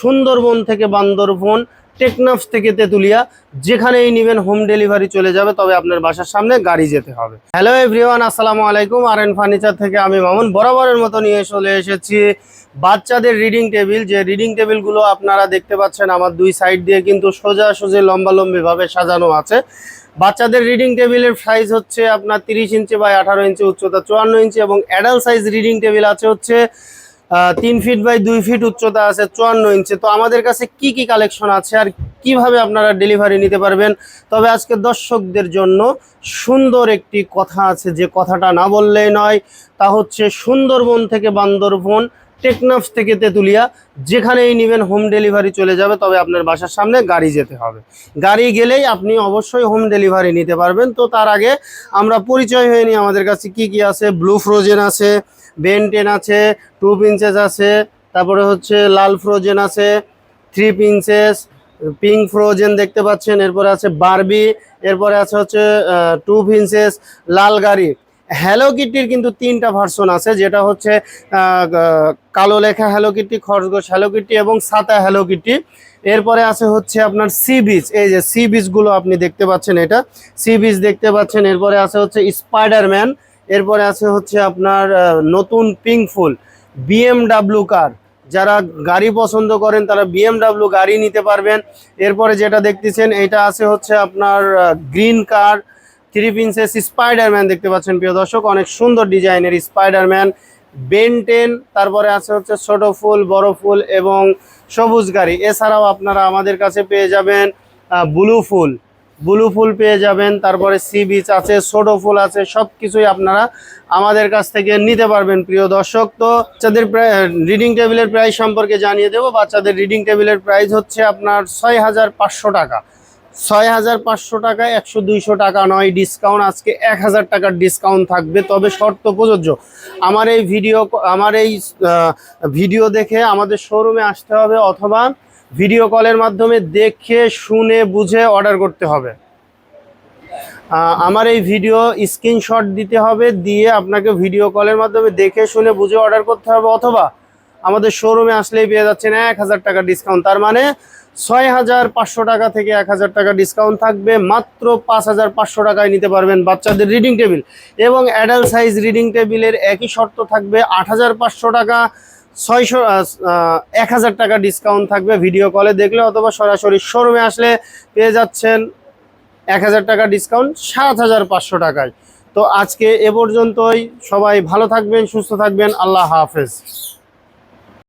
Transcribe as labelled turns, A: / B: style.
A: সুন্দরবন থেকে বান্দরবন, টেকনাফ থেকে তেতুলিয়া, যেখানেই নেবেন হোম ডেলিভারি চলে যাবে, তবে আপনার বাসার সামনে গাড়ি যেতে হবে। হ্যালো এভরিওয়ান আসসালামু আলাইকুম। আর এন ফার্নিচার থেকে আমি মামুন, বরাবরের মতো নিয়ে চলে এসেছি। বাচ্চাদের রিডিং টেবিল যে রিডিং টেবিলগুলো আপনারা দেখতে পাচ্ছেন, আমার দুই সাইড দিয়ে কিন্তু সোজা সোজা লম্বা লম্বিভাবে সাজানো আছে। বাচ্চাদের রিডিং টেবিলের সাইজ হচ্ছে আপনার তিরিশ ইঞ্চি বা আঠারো ইঞ্চি, উচ্চতা চুয়ান্ন ইঞ্চি এবং অ্যাডাল্ট সাইজ রিডিং টেবিল আছে হচ্ছে তিন ফিট বাই দুই ফিট উচ্চতা আছে, চুয়ান্ন ইঞ্চি তো আমাদের কাছে কি কি কালেকশন আছে আর কীভাবে আপনারা ডেলিভারি নিতে পারবেন? তবে আজকে দর্শকদের জন্য সুন্দর একটি কথা আছে, যে কথাটা না বললেই নয়, তা হচ্ছে সুন্দরবন থেকে বান্দরবন টেকনাফ থেকে তেতুলিয়া, যেখানেই নেবেন হোম ডেলিভারি চলে যাবে, তবে আপনার বাসার সামনে গাড়ি যেতে হবে। গাড়ি গেলেই আপনি অবশ্যই হোম ডেলিভারি নিতে পারবেন। তো তার আগে আমরা পরিচয় হয়ে নিই আমাদের কাছে, কি কি আছে? ব্লু ফ্রোজেন আছে বেনটেন আছে টু পিঞ্চেস আছে, তারপরে হচ্ছে লাল ফ্রোজেন আছে থ্রি পিঞ্চেস পিঙ্ক ফ্রোজেন দেখতে পাচ্ছেন, এরপরে আছে বারবি এরপরে আছে হচ্ছে টু পিঞ্চেস লাল গাড়ি। হ্যালো কিটির কিন্তু তিনটা ভার্সন আছে, যেটা হচ্ছে কালো লেখা হ্যালো কিটি খরগোশ হ্যালো কিটি এবং সাতা হ্যালো কিটি এরপরে আছে হচ্ছে আপনার সি বিচ এই যে সি বিচগুলো আপনি দেখতে পাচ্ছেন এটা। সি বিচ দেখতে পাচ্ছেন, এরপরে আছে হচ্ছে স্পাইডারম্যান এরপরে আছে হচ্ছে আপনার নতুন পিঙ্ক ফুল বিএমডাব্লিউ কার যারা গাড়ি পছন্দ করেন, তারা বিএমডাব্লিউ গাড়ি নিতে পারবেন। এরপরে যেটা দেখতেছেন, এটা আছে হচ্ছে আপনার গ্রিন কার থ্রি পিন্সেস স্পাইডারম্যান দেখতে পাচ্ছেন প্রিয় দর্শক, অনেক সুন্দর ডিজাইনের স্পাইডারম্যান, বেনটেন, তারপরে আছে হচ্ছে ছোট ফুল, বড় ফুল এবং সবুজ গাড়ি। এছাড়াও আপনারা আমাদের কাছে পেয়ে যাবেন ব্লু ফুল। ব্লু ফুল পেয়ে যাবেন, তারপরে সি বিচ আছে, ছোট ফুল আছে সব কিছুই আপনারা আমাদের কাছ থেকে নিতে পারবেন প্রিয় দর্শক। তো বাচ্চাদের রিডিং টেবিলের প্রাইস সম্পর্কে জানিয়ে দেবো। বাচ্চাদের রিডিং টেবিলের প্রাইস হচ্ছে আপনার ছয় হাজার পাঁচশো টাকা। ছয় হাজার পাঁচশো টাকায় একশো দুইশো টাকা নয়। ডিসকাউন্ট আজকে এক হাজার টাকার ডিসকাউন্ট থাকবে। তবে শর্ত প্রযোজ্য। আমার এই ভিডিও, আমার এই ভিডিও দেখে আমাদের শোরুমে আসতে হবে অথবা ভিডিও কলের মাধ্যমে দেখে, শুনে, বুঝে অর্ডার করতে হবে। আমার এই ভিডিও স্ক্রিনশট দিতে হবে। দিয়ে আপনাকে ভিডিও কলের মাধ্যমে দেখে, শুনে, বুঝে অর্ডার করতে হবে অথবা আমাদের শোরুমে আসলেই পেয়ে যাচ্ছেন এক হাজার টাকা ডিসকাউন্ট তার মানে ছয় হাজার পাঁচশো টাকা থেকে এক হাজার টাকা ডিসকাউন্ট থাকবে। মাত্র পাঁচ হাজার পাঁচশো টাকায় নিতে পারবেন বাচ্চাদের রিডিং টেবিল এবং অ্যাডাল্ট সাইজ রিডিং টেবিলের একই শর্ত থাকবে আট হাজার পাঁচশো টাকা। ছয়শো এক হাজার টাকা ডিসকাউন্ট থাকবে ভিডিও কলে দেখলে অথবা সরাসরি শোরুমে আসলে পেয়ে যাচ্ছেন এক হাজার টাকা ডিসকাউন্ট সাত হাজার পাঁচশো টাকায়। তো আজকে এ পর্যন্তই। সবাই ভালো থাকবেন, সুস্থ থাকবেন। আল্লাহ হাফেজ।